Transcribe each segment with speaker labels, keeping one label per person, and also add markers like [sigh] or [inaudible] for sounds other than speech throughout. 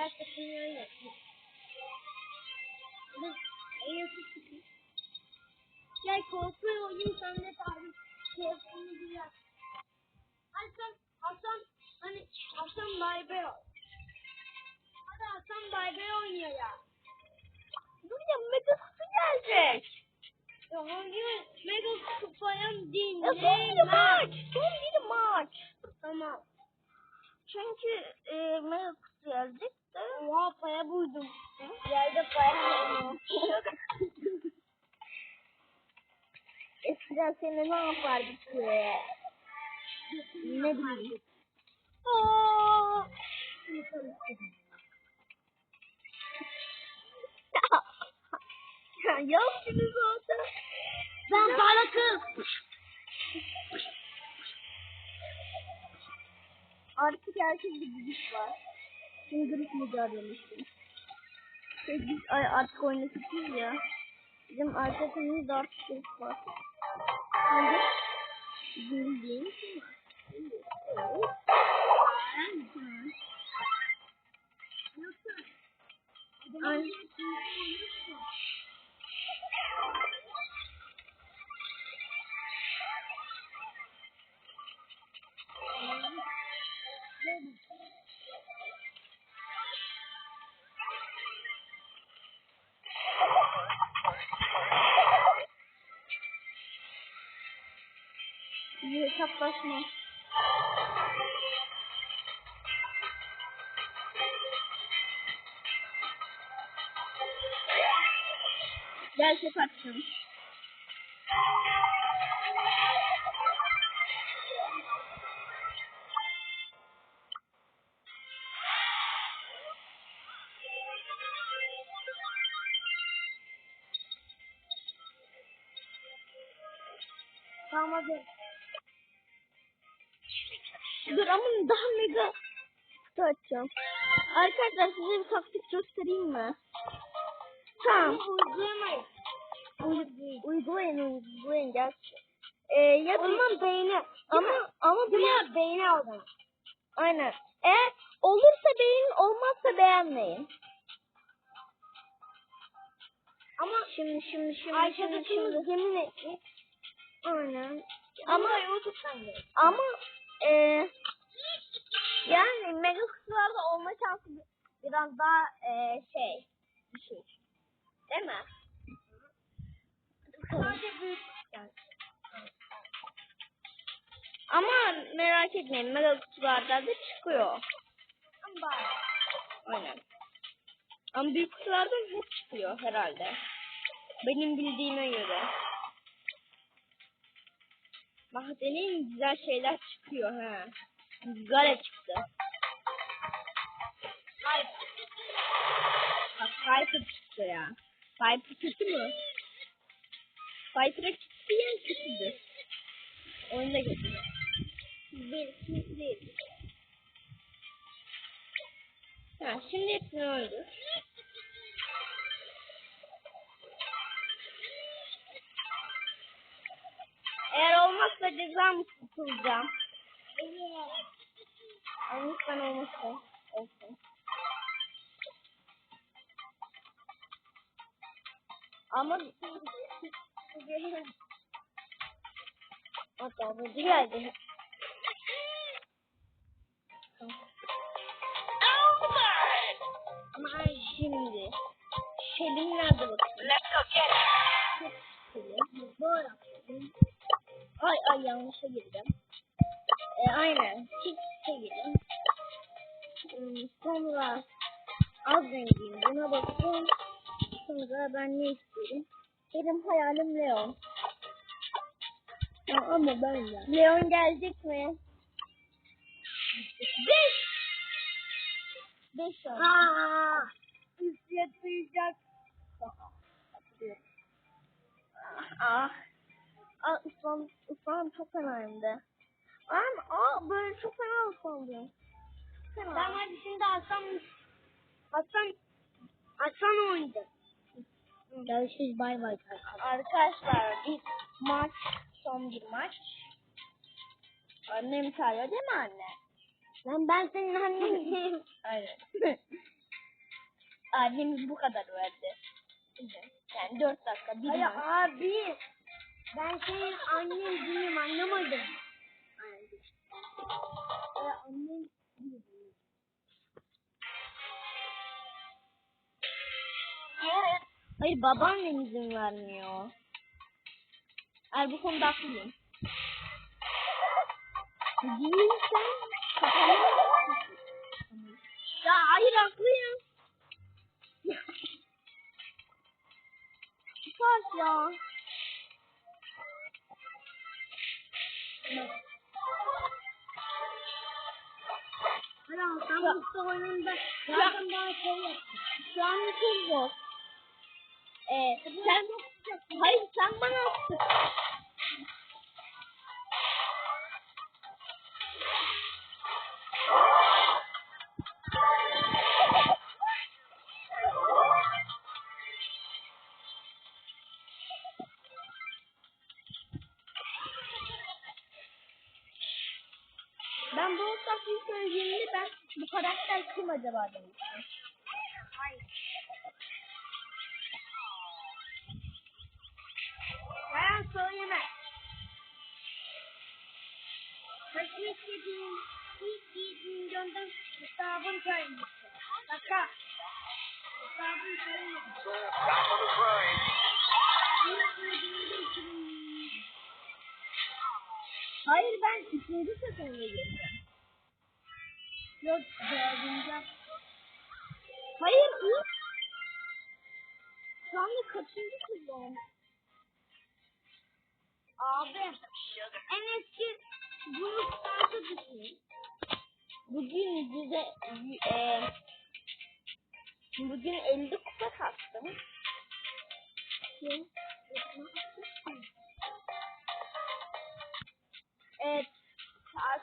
Speaker 1: Gerçekten öyle. Biz en iyisi çıkın. Gel korkuyor oyun sen de tarih. Korkunu güzel. Hasan, Hasan, hani Hasan Bay Bey ol. Hadi Hasan Bay Bey oynuyor ya.
Speaker 2: Dur ya mega kutu gelecek.
Speaker 1: Ya hangi mega kupaya değil.
Speaker 2: Ya son bir maç. Son bir maç.
Speaker 1: Tamam.
Speaker 2: Çünkü e, mega kutu gelecek
Speaker 1: Oha paya buldum. Yerde paya buldum.
Speaker 2: Eskiden seni ne yapardık ki? Ne bileyim.
Speaker 1: Aa!
Speaker 2: yaptınız orada.
Speaker 1: Ben para kız.
Speaker 2: Artık herkes bir güç var. Çıngırık mücadelesi. Şey, biz artık oynatacağız ya. Bizim arkadaşımızda artık güç var. Hadi. Bildiğin şey hesaplaşma. Gel ses açacağım.
Speaker 1: Tamam hadi.
Speaker 2: Ama daha mega kutu açacağım. Arkadaşlar size bir taktik göstereyim mi? Tamam.
Speaker 1: Uygulamayın.
Speaker 2: Uy- uygulayın uygulayın gerçi. Ee, ya
Speaker 1: O zaman beğeni.
Speaker 2: ama ama
Speaker 1: Buna beğeni aldım.
Speaker 2: aynen. Eğer olursa beğenin olmazsa beğenmeyin.
Speaker 1: Ama
Speaker 2: Şimdi şimdi şimdi şimdi şimdi.
Speaker 1: yemin etti.
Speaker 2: Aynen.
Speaker 1: Ama
Speaker 2: Ama
Speaker 1: YouTube'dan da.
Speaker 2: ama e, yani mega kutularda olma şansı biraz daha e, şey bir şey. Değil mi? Ama merak etmeyin mega kutularda da çıkıyor.
Speaker 1: Ama.
Speaker 2: Aynen. Ama büyük kutulardan hep çıkıyor herhalde. Benim bildiğime göre. Bak deneyin güzel şeyler çıkıyor ha. Gale çıktı. Piper çıktı ya. Piper kötü mü? Piper'a çıktı yani kötüdür. Oyunda kötü. Bir, iki, değil. Ha, şimdi hepsini öldür. Eğer olmazsa ceza mı tutulacağım? Ay lütfen olmasın. Olsun. Ama Hatta bu geldi. Ama şimdi. Şelin nerede bakayım? Let's go get
Speaker 1: Böyle.
Speaker 2: Ay ay yanlışa girdim. E, aynen. Çiftçe girdim. Hmm, sonra az rengiyim. Buna baktım. Sonra ben ne istedim? Benim hayalim Leon.
Speaker 1: Ya ama ben ya.
Speaker 2: Leon gelecek mi? Beş. Beş oldu.
Speaker 1: Aa, üstüne duyacak.
Speaker 2: Ah. Ah ıslan, ıslan çok fenaydı. Ama aa böyle çok fena ıslandım. Fena.
Speaker 1: Ben hadi şimdi Hasan Hasan Hasan oynayacak. Görüşürüz bay bay.
Speaker 2: Arkadaşlar bir maç, son bir maç. Annem çağırıyor değil mi anne?
Speaker 1: Lan ben senin annenim. [laughs]
Speaker 2: Aynen. Annemiz bu kadar verdi. Yani dört dakika. Bir
Speaker 1: Hayır abi. Ben senin annen değilim anlamadım. Hayır annem değilim.
Speaker 2: Hayır babaannem izin vermiyor. Ay bu konuda haklıyım. Değilsen Ya hayır haklıyım. Sus ya.
Speaker 1: Hala sen bu oyununda
Speaker 2: Ya-
Speaker 1: zaten bana şey yaptın.
Speaker 2: Şu an çok zor. Ee, sen hayır sen bana attın. Ben bu tatlıyı söylediğimde ben bu karakter kim acaba demiştim.
Speaker 1: Ben söyleme. Kaçın istediğin ilk giydiğin gönder hesabın söylemişti. Şaka. Hesabın söylemişti. İlk giydiğin için
Speaker 2: Hayır ben üçüncü sezonda girdim.
Speaker 1: Yok dördüncü.
Speaker 2: Hayır ilk. Şu anda kaçıncı sezon?
Speaker 1: Abi en eski grup karşı düşün.
Speaker 2: Bugün bize e, bugün 50 kupa kastım. Evet.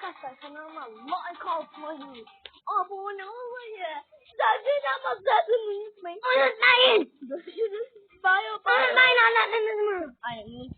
Speaker 2: Arkadaşlar kanalıma like atmayı, abone olmayı, zerreden basarsanız unutmayın.
Speaker 1: Unutmayın.
Speaker 2: Görüşürüz. Bye bye.
Speaker 1: Unutmayın anladınız mı?
Speaker 2: Aynen.